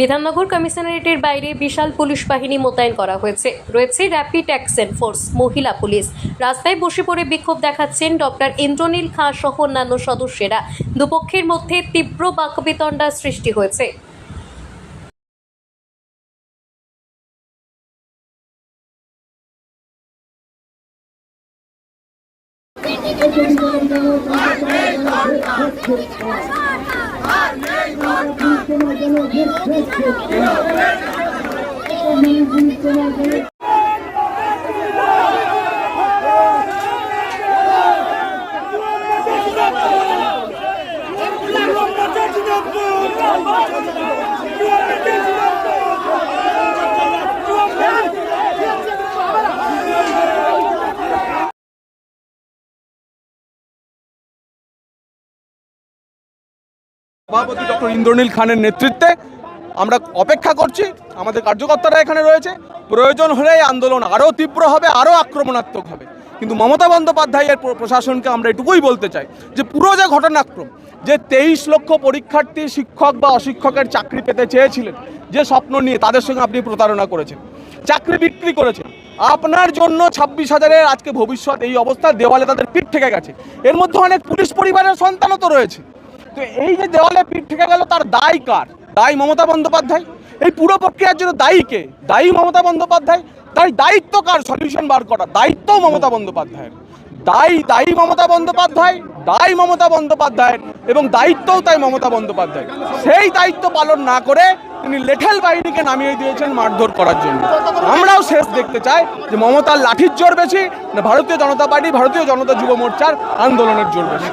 বিধাননগর কমিশনারেটের বাইরে বিশাল পুলিশ বাহিনী মোতায়েন করা হয়েছে। রয়েছে র্যাপিড অ্যাকশন ফোর্স মহিলা পুলিশ। রাস্তায় বসে পড়ে বিক্ষোভ দেখাচ্ছেন ডক্টর ইন্দ্রনীল খাঁ সহ অন্যান্য সদস্যেরা। দুপক্ষের মধ্যে তীব্র বাকবিতণ্ডা সৃষ্টি হয়েছে। তোমার জন্য তোমার জন্য Let's go! সভাপতি ডক্টর ইন্দ্রনীল খানের নেতৃত্বে আমরা অপেক্ষা করছি। আমাদের কার্যকর্তারা এখানে রয়েছে। প্রয়োজন হলে আন্দোলন আরও তীব্র হবে, আরও আক্রমণাত্মক হবে। কিন্তু মমতা বন্দ্যোপাধ্যায়ের প্র- প্রশাসনকে আমরা এটুকুই বলতে চাই যে পুরো যে ঘটনাক্রম, যে তেইশ লক্ষ পরীক্ষার্থী শিক্ষক বা অশিক্ষকের চাকরি পেতে চেয়েছিলেন, যে স্বপ্ন নিয়ে তাদের সঙ্গে আপনি প্রতারণা করেছেন, চাকরি বিক্রি করেছেন, আপনার জন্য ছাব্বিশ হাজারের আজকে ভবিষ্যৎ এই অবস্থা দেওয়ালে তাদের পিঠ থেকে গেছে। এর মধ্যে অনেক পুলিশ পরিবারের সন্তানও তো রয়েছে। তো এই যে দেওয়ালে পিঠ থেকে গেল, তার দায় কার? দায়ী মমতা বন্দ্যোপাধ্যায়? এই পুরো প্রক্রিয়ার জন্য দায়ী কে? দায়ী মমতা বন্দ্যোপাধ্যায়? তাই দায়িত্ব কার? সলিউশন বার করা দায়িত্ব মমতা বন্দ্যোপাধ্যায়ের। দায়ী দায়ী মমতা বন্দ্যোপাধ্যায়, দায়ী মমতা বন্দ্যোপাধ্যায়ের। এবং দায়িত্বও তাই মমতা বন্দ্যোপাধ্যায় সেই দায়িত্ব পালন না করে তিনি লেঠেল বাহিনীকে নামিয়ে দিয়েছেন মারধর করার জন্য। আমরাও শেষ দেখতে চাই যে মমতার লাঠির জোর বেশি না ভারতীয় জনতা পার্টি, ভারতীয় জনতা যুব মোর্চার আন্দোলনের জোর বেশি।